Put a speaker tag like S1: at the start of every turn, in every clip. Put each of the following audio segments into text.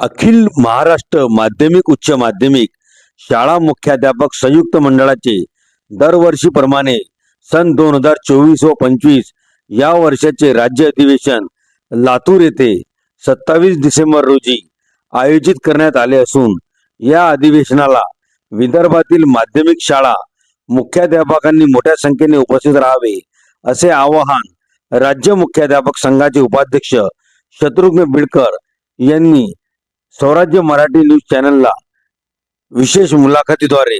S1: अखिल महाराष्ट्र माध्यमिक उच्च माध्यमिक शाळा मुख्याध्यापक संयुक्त मंडळाचे दरवर्षीप्रमाणे सन दोन हजार चोवीस व पंचवीस या वर्षाचे राज्य अधिवेशन लातूर येथे सत्तावीस डिसेंबर रोजी आयोजित करण्यात आले असून या अधिवेशनाला विदर्भातील माध्यमिक शाळा मुख्याध्यापकांनी मोठ्या संख्येने उपस्थित राहावे असे आवाहन राज्य मुख्याध्यापक संघाचे उपाध्यक्ष शत्रुघ्न बिडकर यांनी स्वराज्य मराठी न्यूज चॅनलला विशेष मुलाखतीद्वारे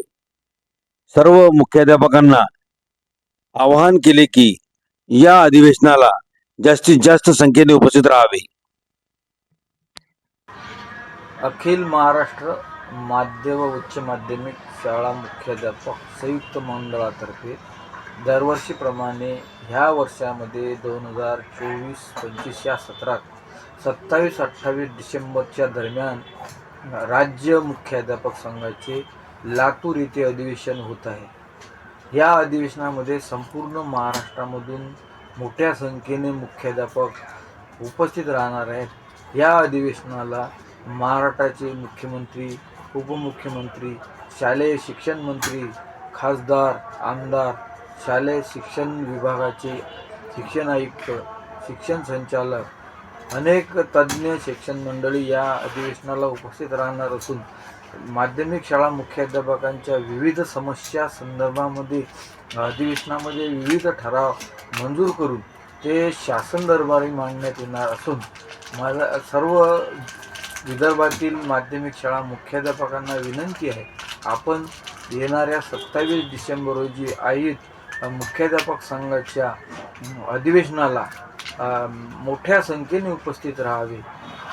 S1: सर्व मुख्याध्यापकांना आवाहन केले की या अधिवेशनाला जास्तीत जास्त संख्येने उपस्थित राहावे.
S2: अखिल महाराष्ट्र माध्य व उच्च माध्यमिक शाळा मुख्याध्यापक संयुक्त मंडळातर्फे दरवर्षीप्रमाणे ह्या वर्षामध्ये दोन हजार चोवीस पंचवीस या सत्रात सत्तावीस अठ्ठावीस डिसेंबरच्या दरम्यान राज्य मुख्याध्यापक संघाचे लातूर येथे अधिवेशन होत आहे. या अधिवेशनामध्ये संपूर्ण महाराष्ट्रामधून मोठ्या संख्येने मुख्याध्यापक उपस्थित राहणार आहेत. या अधिवेशनाला महाराष्ट्राचे मुख्यमंत्री उपमुख्यमंत्री शालेय शिक्षण मंत्री खासदार आमदार शालेय शिक्षण विभागाचे शिक्षण आयुक्त शिक्षण संचालक अनेक तज्ज्ञ शिक्षण मंडळी या अधिवेशनाला उपस्थित राहणार असून माध्यमिक शाळा मुख्याध्यापकांच्या विविध समस्या संदर्भामध्ये अधिवेशनामध्ये विविध ठराव मंजूर करून ते शासन दरबारी मांडण्यात येणार असून माझा सर्व विदर्भातील माध्यमिक शाळा मुख्याध्यापकांना विनंती आहे आपण येणाऱ्या सत्तावीस डिसेंबर रोजी आयोजित मुख्याध्यापक संघाच्या अधिवेशनाला मोठ्या संख्येने उपस्थित राहावे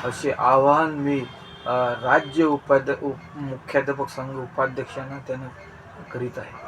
S2: असे आवाहन मी राज्य उपाध्य उप मुख्याध्यापक संघ उपाध्यक्षांना त्यानं करीत आहे.